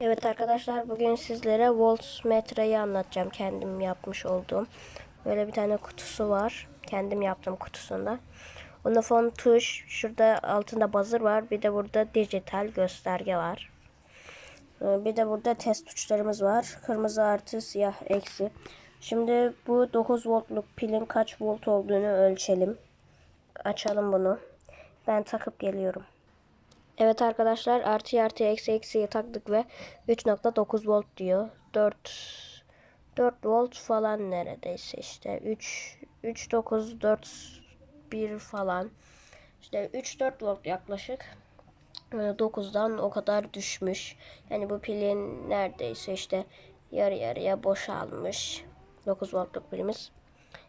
Evet arkadaşlar bugün sizlere voltmetreyi anlatacağım. Kendim yapmış olduğum. Böyle bir tane kutusu var. Kendim yaptım kutusunda. Onun fon tuş. Şurada altında buzzer var. Bir de burada dijital gösterge var. Ee, Bir de burada test tuşlarımız var. Kırmızı artı siyah eksi. Şimdi bu 9 voltluk pilin kaç volt olduğunu ölçelim. Açalım bunu. Ben takıp geliyorum. Evet arkadaşlar artı artı eksi eksiyi taktık ve 3.9 volt diyor. 4 4 volt falan neredeyse işte 3 3 9 4 1 falan. İşte 3 4 volt yaklaşık. Ee, 9'dan o kadar düşmüş. Yani bu pilin neredeyse işte yarı yarıya boşalmış. 9 voltluk pilimiz.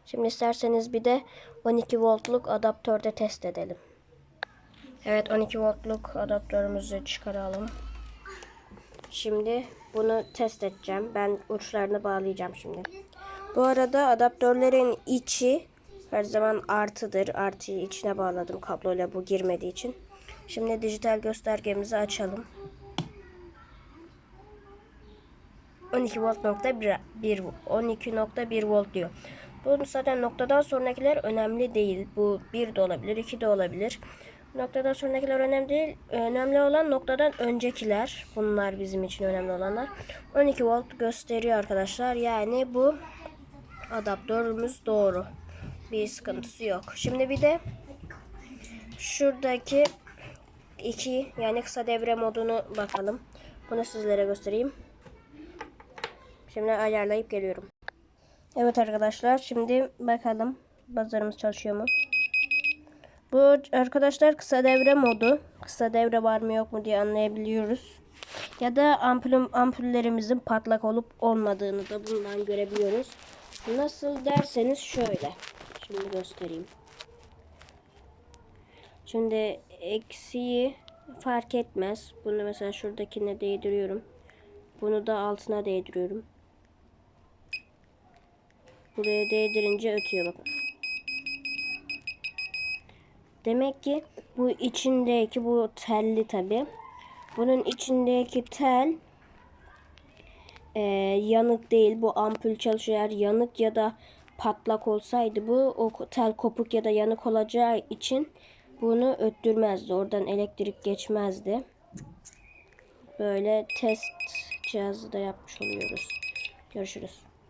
Şimdi isterseniz bir de 12 voltluk adaptörde test edelim. Evet 12 voltluk adaptörümüzü çıkaralım. Şimdi bunu test edeceğim. Ben uçlarını bağlayacağım şimdi. Bu arada adaptörlerin içi her zaman artıdır. Artıyı içine bağladım kabloyla bu girmediği için. Şimdi dijital göstergemizi açalım. 12 volt nokta 1, 1 12.1 volt diyor. Bu zaten noktadan sonrakiler önemli değil. Bu 1 de olabilir, 2 de olabilir. Noktadan sonrakiler önemli değil. Önemli olan noktadan öncekiler. Bunlar bizim için önemli olanlar. 12 volt gösteriyor arkadaşlar. Yani bu adaptörümüz doğru. Bir sıkıntısı yok. Şimdi bir de şuradaki iki yani kısa devre modunu bakalım. Bunu sizlere göstereyim. Şimdi ayarlayıp geliyorum. Evet arkadaşlar şimdi bakalım buzzer'ımız çalışıyor mu? Bu arkadaşlar kısa devre modu. Kısa devre var mı yok mu diye anlayabiliyoruz. Ya da ampulüm, ampullerimizin patlak olup olmadığını da bundan görebiliyoruz. Nasıl derseniz şöyle. Şimdi göstereyim. Şimdi eksiği fark etmez. Bunu mesela şuradakine değdiriyorum. Bunu da altına değdiriyorum. Buraya değdirince ötüyor bakın. Demek ki bu içindeki bu telli tabi. Bunun içindeki tel e, yanık değil. Bu ampul çalışıyor. Eğer yanık ya da patlak olsaydı bu o tel kopuk ya da yanık olacağı için bunu öttürmezdi. Oradan elektrik geçmezdi. Böyle test cihazı da yapmış oluyoruz. Görüşürüz.